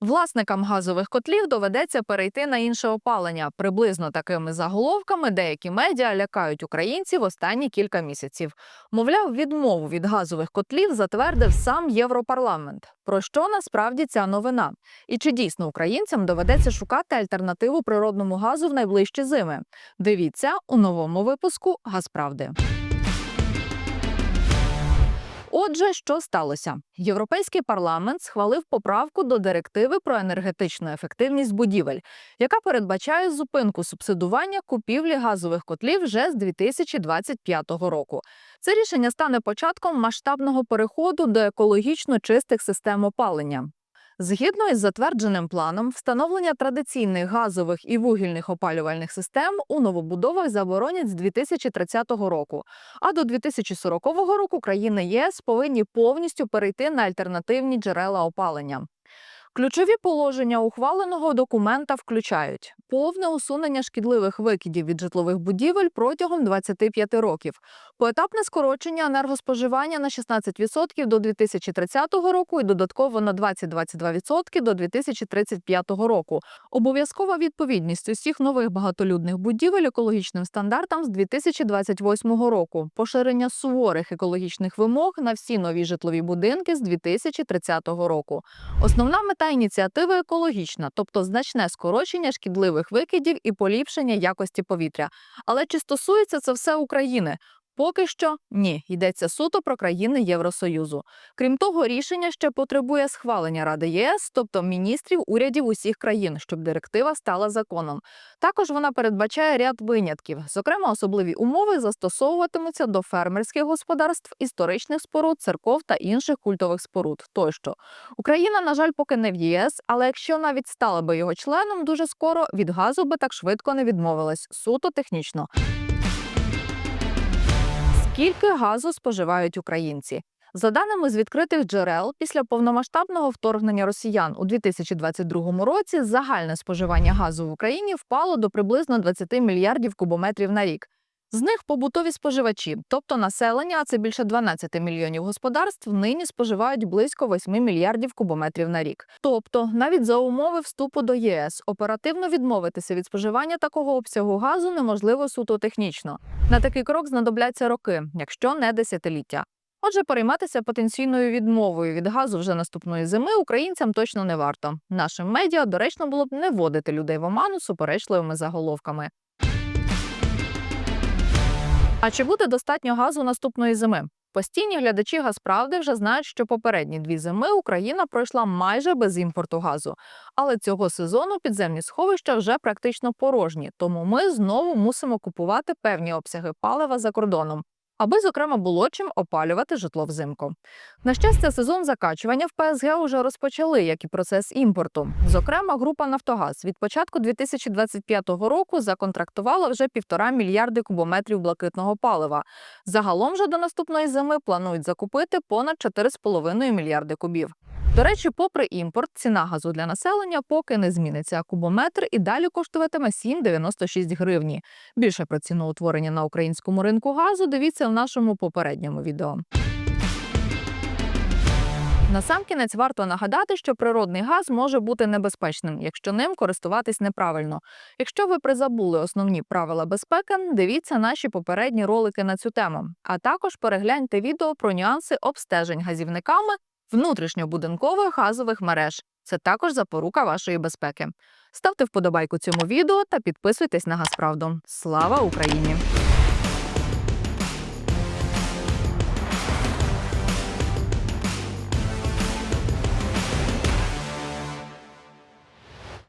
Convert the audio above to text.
Власникам газових котлів доведеться перейти на інше опалення. Приблизно такими заголовками деякі медіа лякають українців останні кілька місяців. Мовляв, відмову від газових котлів затвердив сам Європарламент. Про що насправді ця новина? І чи дійсно українцям доведеться шукати альтернативу природному газу в найближчі зими? Дивіться у новому випуску Газправди. Отже, що сталося? Європейський парламент схвалив поправку до директиви про енергетичну ефективність будівель, яка передбачає зупинку субсидування купівлі газових котлів вже з 2025 року. Це рішення стане початком масштабного переходу до екологічно чистих систем опалення. Згідно із затвердженим планом, встановлення традиційних газових і вугільних опалювальних систем у новобудовах заборонять з 2030 року. А до 2040 року країни ЄС повинні повністю перейти на альтернативні джерела опалення. Ключові положення ухваленого документа включають повне усунення шкідливих викидів від житлових будівель протягом 25 років, поетапне скорочення енергоспоживання на 16% до 2030 року і додатково на 20-22% до 2035 року, обов'язкова відповідність усіх нових багатолюдних будівель екологічним стандартам з 2028 року, поширення суворих екологічних вимог на всі нові житлові будинки з 2030 року. Основна мета ініціативи екологічна, тобто значне скорочення шкідливих викидів і поліпшення якості повітря. Але чи стосується це все України? Поки що ні, йдеться суто про країни Євросоюзу. Крім того, рішення ще потребує схвалення Ради ЄС, тобто міністрів урядів усіх країн, щоб директива стала законом. Також вона передбачає ряд винятків. Зокрема, особливі умови застосовуватимуться до фермерських господарств, історичних споруд, церков та інших культових споруд. Тощо Україна, на жаль, поки не в ЄС, але якщо навіть стала би його членом, дуже скоро від газу би так швидко не відмовилась. Суто технічно. Скільки газу споживають українці? За даними з відкритих джерел, після повномасштабного вторгнення росіян у 2022 році загальне споживання газу в Україні впало до приблизно 20 мільярдів кубометрів на рік. З них побутові споживачі, тобто населення, а це більше 12 мільйонів господарств, нині споживають близько 8 мільярдів кубометрів на рік. Тобто, навіть за умови вступу до ЄС, оперативно відмовитися від споживання такого обсягу газу неможливо суто технічно. На такий крок знадобляться роки, якщо не десятиліття. Отже, перейматися потенційною відмовою від газу вже наступної зими українцям точно не варто. Нашим медіа доречно було б не вводити людей в оману суперечливими заголовками. А чи буде достатньо газу наступної зими? Постійні глядачі Газправди вже знають, що попередні дві зими Україна пройшла майже без імпорту газу. Але цього сезону підземні сховища вже практично порожні, тому ми знову мусимо купувати певні обсяги палива за кордоном. Аби, зокрема, було чим опалювати житло взимку. На щастя, сезон закачування в ПСГ уже розпочали, як і процес імпорту. Зокрема, група Нафтогаз від початку 2025 року законтрактувала вже півтора мільярди кубометрів блакитного палива. Загалом же до наступної зими планують закупити понад 4,5 мільярди кубів. До речі, попри імпорт, ціна газу для населення поки не зміниться. а Кубометр і далі коштуватиме 7,96 гривні. Більше про ціноутворення на українському ринку газу дивіться в нашому попередньому відео. Насамкінець варто нагадати, що природний газ може бути небезпечним, якщо ним користуватись неправильно. Якщо ви призабули основні правила безпеки, дивіться наші попередні ролики на цю тему. А також перегляньте відео про нюанси обстежень газівниками внутрішньобудинкових газових мереж. Це також запорука вашої безпеки. Ставте вподобайку цьому відео та підписуйтесь на Газправду. Слава Україні!